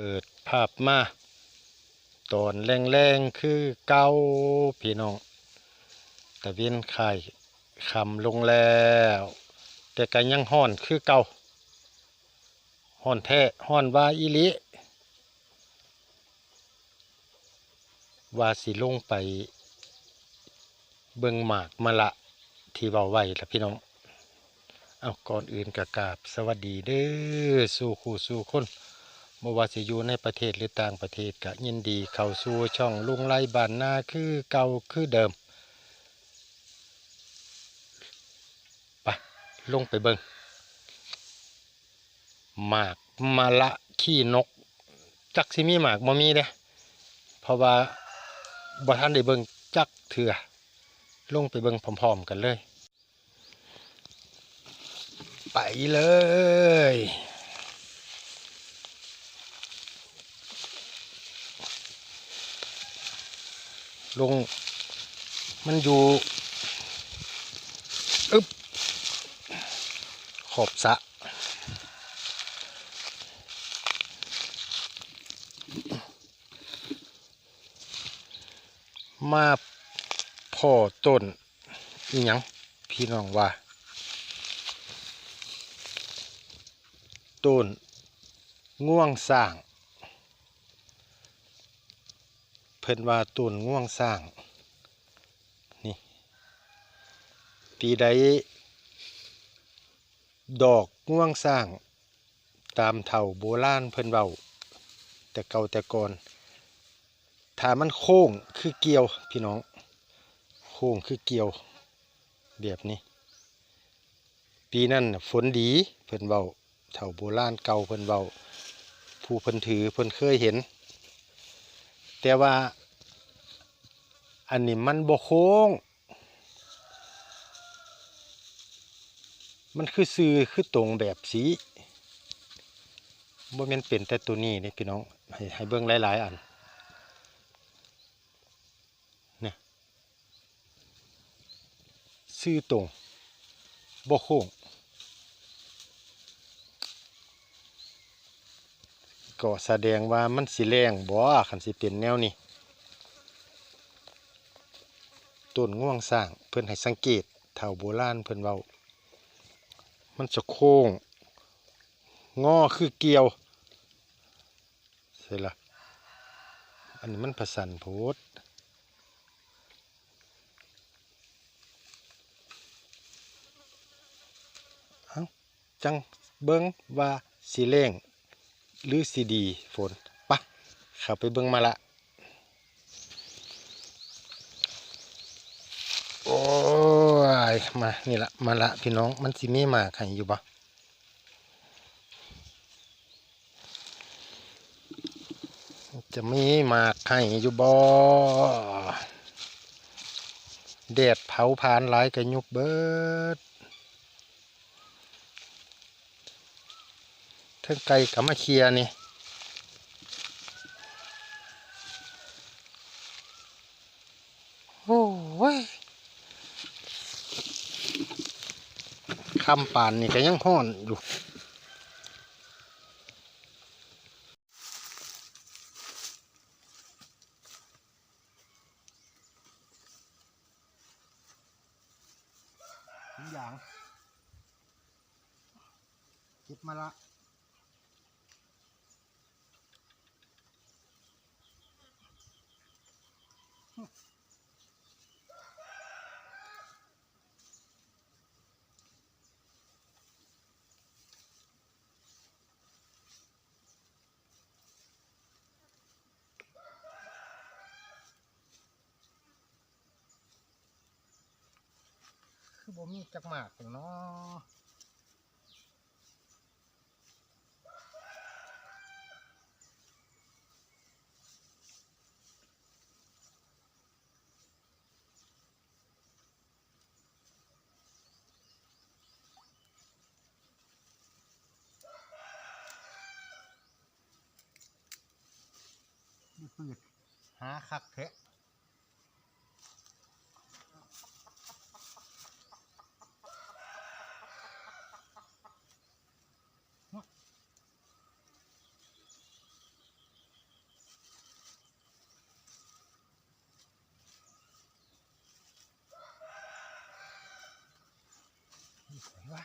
เปิดภาพมาตอนแรงๆคือเก่าพี่น้องตะเวนไข่คำลงแล้ว แต่ก็ยังห้อนคือเก่าห้อนแท้ห้อนว่าอีหลิว่าสิลงไป เบิงหมากมะละที่เบาไว้ละพี่น้อง เอาก่อนอื่นกะกาบ สวัสดีเด้อ สู่คู่สู่คน บ่ว่าสิอยู่ในประเทศหรือต่างประเทศก็ยินดีเข้าสู่ช่องลุงไล่บ้านนาคือเก่าคือเดิมไปลงไปเบิงหมากมะละขี้นก จักสิมีหมากบ่มีเด้เพราะว่าบ่ทันได้เบิงจักเถื่อลงไปเบิงพร้อมๆกันเลย ไปเลย ลง มันอยู่อึ๊บขอบสะมาพ่อต้นอีหยังพี่น้องว่า ต้นง่วงสร้าง เพิ่นว่าต้นง่วงสร้าง นี่ ปีใดดอกง่วงสร้าง ตามเถ่าโบราณเพิ่นเว้าแต่เก่าแต่ก่อนถ้ามันโค้งคือเกี่ยวพี่น้อง โค้งคือเกี่ยวแบบนี้ ปีนั้นฝนดีเพิ่นเว้าเฒ่าโบราณเก่าเพิ่นเว้าผู้เพิ่นถือเพิ่นเคยเห็น แต่ว่า อันนี้มันบ่โค้ง มันคือซื่อคือตรงแบบสีบ่แม่นเป็นแต่ตัวนี้นี่พี่น้อง ให้ให้เบิ่งหลายๆอันเนี่ยซื่อตรงบ่โค้ง ก็แสดงว่ามันสิแรงบ่คันสิเป็นแนวนี้ต้นง่วงสร้างเพิ่อนให้สังเกตเฒ่าโบราณเพิ่อนเว้า มันจะโค้งงอคือเกี่ยวใช่ละอันนี้มันประสันโพดเอ้าจังเบิ่งว่าสิแรง หรือสีดีฝนปะเข้าไปเบิ่งมาละโอ้ยมานี่ละมาละพี่น้องมันสิมีมาให้อยู่บ่จะมีหมากให้อยู่บ่แดดเผาผลาญหลายกระยุบเบิด ทิงไก่กับมาเคียนี่โอ้ยคำป่านนี่ก็ยังห้อนอยู่ คือบ่มีจักหมากหรอกเนาะนี่ปืดหาคักแทะ ไหนวะ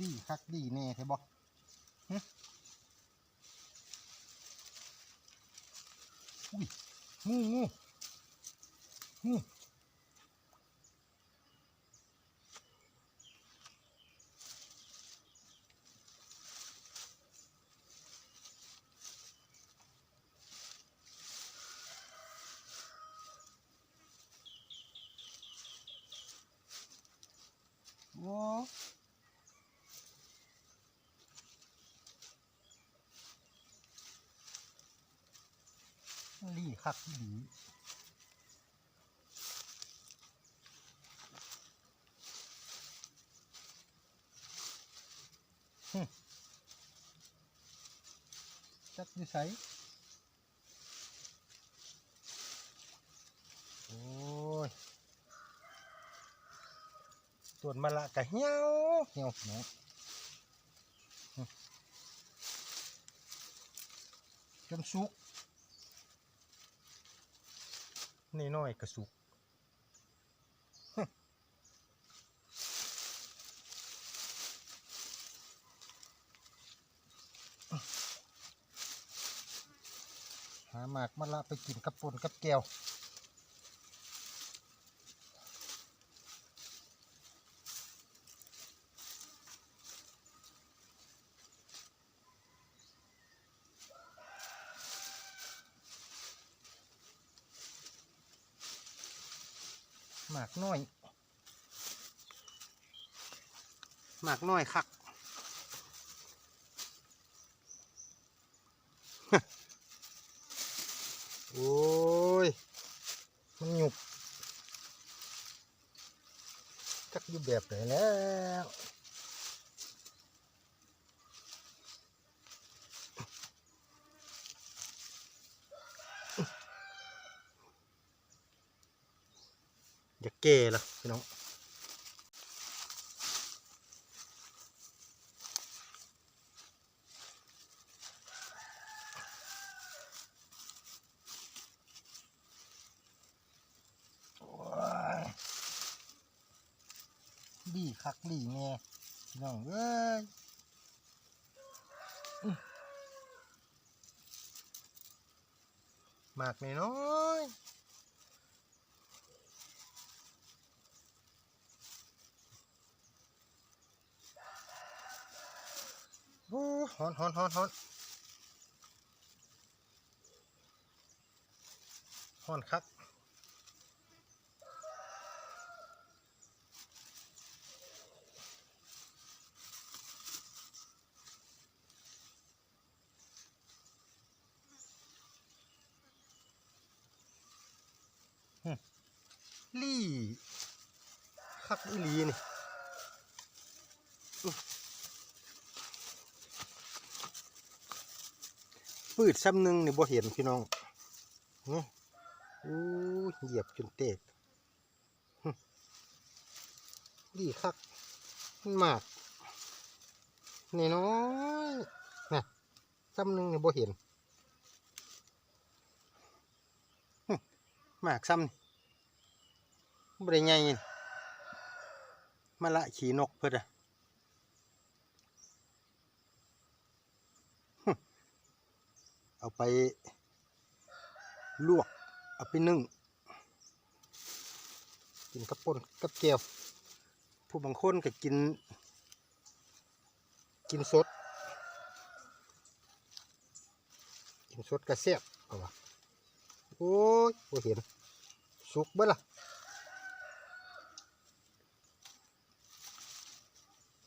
ดีคักดีแน่ใช่บ่หึอุ้ยงูงูงูโอ้ ดีคักดีหึจักอยู่ไสโอ้ยต้นมะละกะเหี่ยวเหี่ยวเนาะหึจนสุก นี่น้อยกระสุกหาหมากมะละไปกินกับปนกับแก้ว หมากน้อย หมากน้อยคักโอ้ย มันหยุบจักอยู่แบบไหนแล้ว อย่าเก้ละพี่น้องดีคักดีแน่พี่น้องเอ้ยหมากน้อยๆ โอ้ ฮอนฮอนฮอนฮอนฮอนครับลี่คักอีลีนี่ ปืดซ้ำหนึ่งนี่บ่เห็นพี่น้องนี่อู้เหยียบจนเตกดีคักมันมากนี่น้อยนะซ้ำหนึ่งนี่บ่เห็นหมากซ้ำนี่บ่ได้ใหญ่นี่มาละขี่นกเพิ่นอะ เอาไปลวก เอาไปนึ่ง กินกับป่นกับแก้วผู้บางคนก็กิน กินสด กินสดกระเสียบเอาวะโอ้ยบ่เห็น สุกเบ่ล่ะ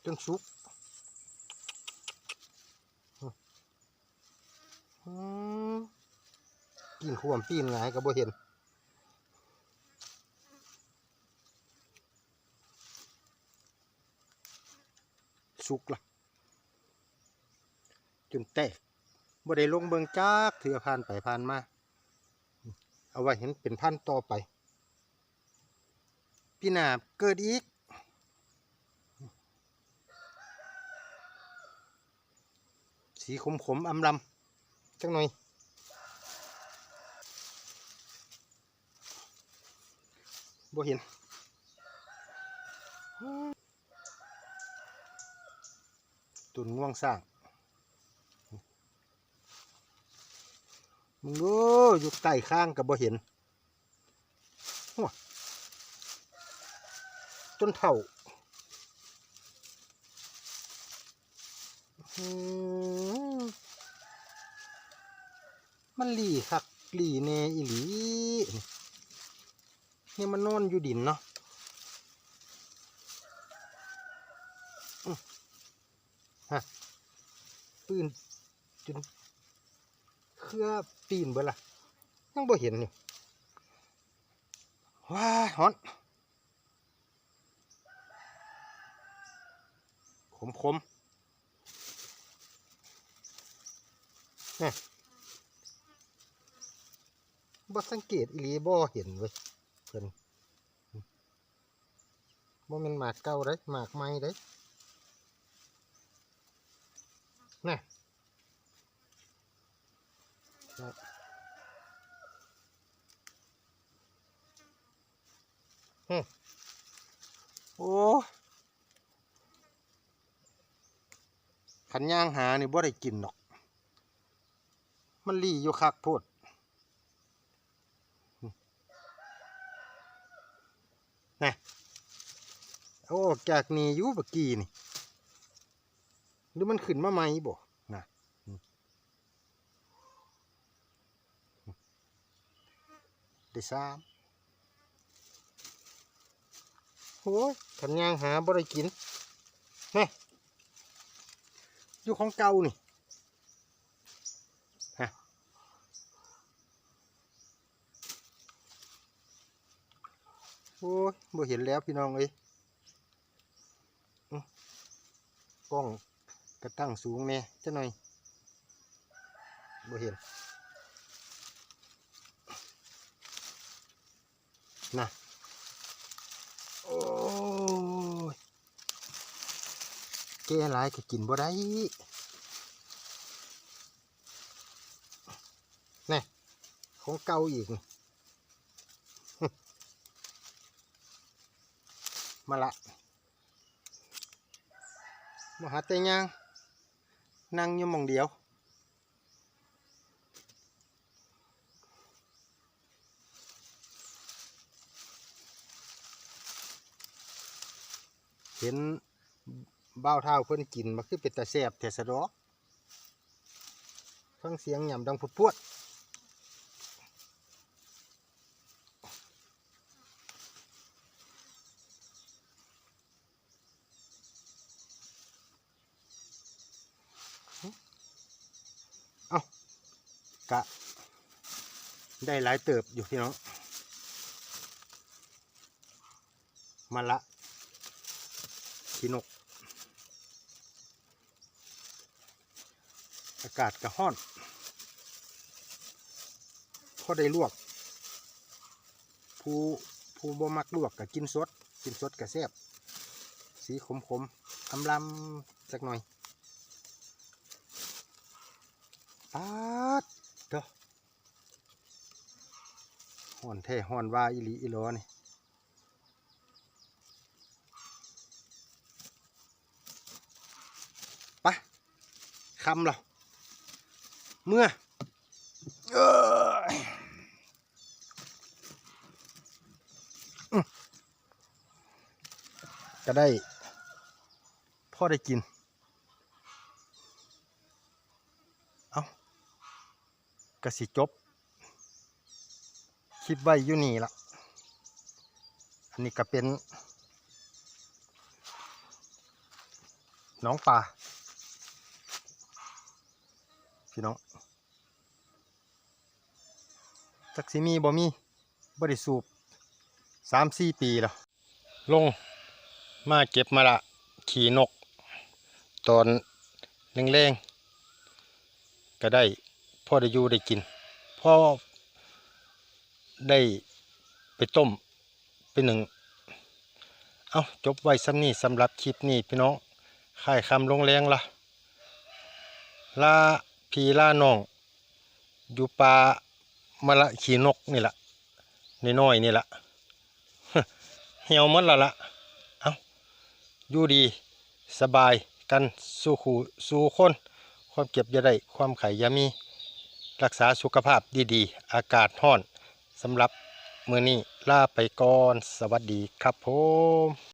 จนสุก อืม ปีนขวมปีนหงก็บ่เห็นสุกละจนแตกบ่ได้ลงเบิงจักเถื่อผ่านไปผ่านมา เอาไว้เห็นเป็นพันต่อไป พี่นาเกิดอีก สีขมขมอำลำ จังหน่อยบ่เห็นตุนง่วงสร้างมึงดูอยู่ใต้ข้างกับบ่เห็นหัวจนเท่าอืม มันหลีคักหลีแน่อีหลี่เนี่ยมันนอนอยู่ดินเนาะฮะปืนจนเครือตีนเบล่ะยังบ่เห็นนี่ว้าฮอนขมขมเนี่ย บ่สังเกตอีหลีบ่เห็นเว้ยเพิ่นบ่แม่นหมากเก่าเด้หมากใหม่เด้น่ะฮึโอ้ขันย่างหานี่บ่ได้กินหรอก มันรีอยู่คักโพด นะโอ้จากนี่ยู่เมื่อกี้นี่ หรือมันขึ้นมาใหมบ่นะอืมได้สามโอ้ยขันยางหาบ่ได้กินนี่อยู่ของเก่านี่ฮะโอ้ยบ่เห็นแล้วพี่น้องเอ้ยกล้องก็ตั้งสูงแน่จะหน่อยบ่เห็นนะโอ้ยแก่หลายก็กินบ่ได้นี่ของเก่าอีกนี่ มาละมาหาแต่ย่างนั่งอยู่มองเดียว เห็นบ้าเท้าเพิ่นกินมาคือเป็นตาแซ่บแต่สะดอกฟังเสียงหย่ำดังพุดพวดกะ ได้หลายเติบอยู่พี่น้องมาละขีนก อากาศกระห้อนพอได้ลวก ผู้ผู้บ่มักลวกก็กินสด กินสดก็แซ่บสีขมขมอำลำสักหน่อยปาดเด้อ ห่อนแท้ห่อนว่าอีหลีอีหลอนี่ไปะคำเหรอเมื่อเอ้ยอื้อก็ได้พ่อได้กิน เอากระสิจบ คลิปไว้อยู่นี่ละอันนี้ก็เป็นน้องปลาพี่น้องจักสิมีบ่มีบ่ได้สูบสามสี่ปีแล้ว ลงมาเก็บมาละ ขี่นก ตอนแรงๆก็ได้พ่อได้อยู่ได้กินพ่อ ได้ไปต้มไปหนึ่ง เอาจบไว้สำนี้สำหรับคลิปนี้พี่น้องค่ายคำลงแรงละลาพีลาน้อง อยู่ป่ามาละขีนกนี่ละน้อยๆนี่ละเหี่ยวมดและละเอาอยู่ดีสบายกันสู้ขู่สู้คน ความเจ็บยาได้ ความไขยามี รักษาสุขภาพดีๆ อากาศร้อน สำหรับมือนี้ลาไปก่อน สวัสดีครับผม